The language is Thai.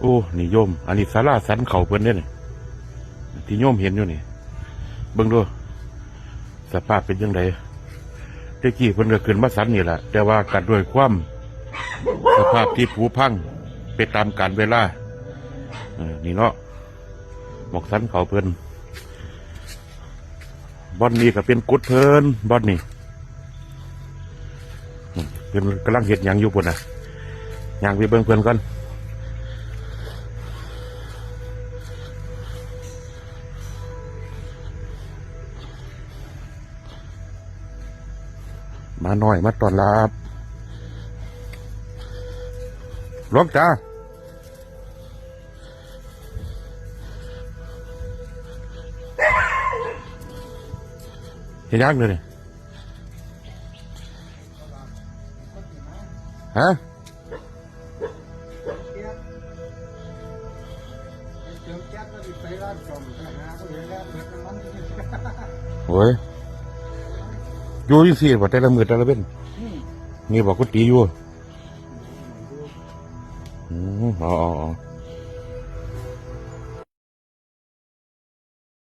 โอ้นี่โยม อันนี้สาราสันเขาเพิ่นเด้นี่ที่โยมเห็นอยู่นี่ เบิ่งดูสภาพเป็นยังไงตะกี้เพิ่นก็ขึ้นมาสันนี่แหละแต่ว่ากัดด้วยความสภาพที่ผุพังไปตามกาลเวลาอนี่เนาะหมอกสันเขาเพิ่นบอนนี้ก็เป็นกุดเพิ่นบอนนี่เพิ่นกำลังเห็ดยังอยู่พุ่นน่ะย่างไปเบิ่งเพิ่นก่อน มาหน่อยมาตอนรับหลวงจ้าเห็นยังเลยฮะเติมแก๊สก็ไปร้านซ่อมนะฮะเลยแล้วเปิดน้ำมันที่นี่โอ้ย อยู่ที่สี่บ่แต่ละมือแต่ละเว้นนี่บอกกุฏิอยู่อืมเอ๋อาเอ๋อ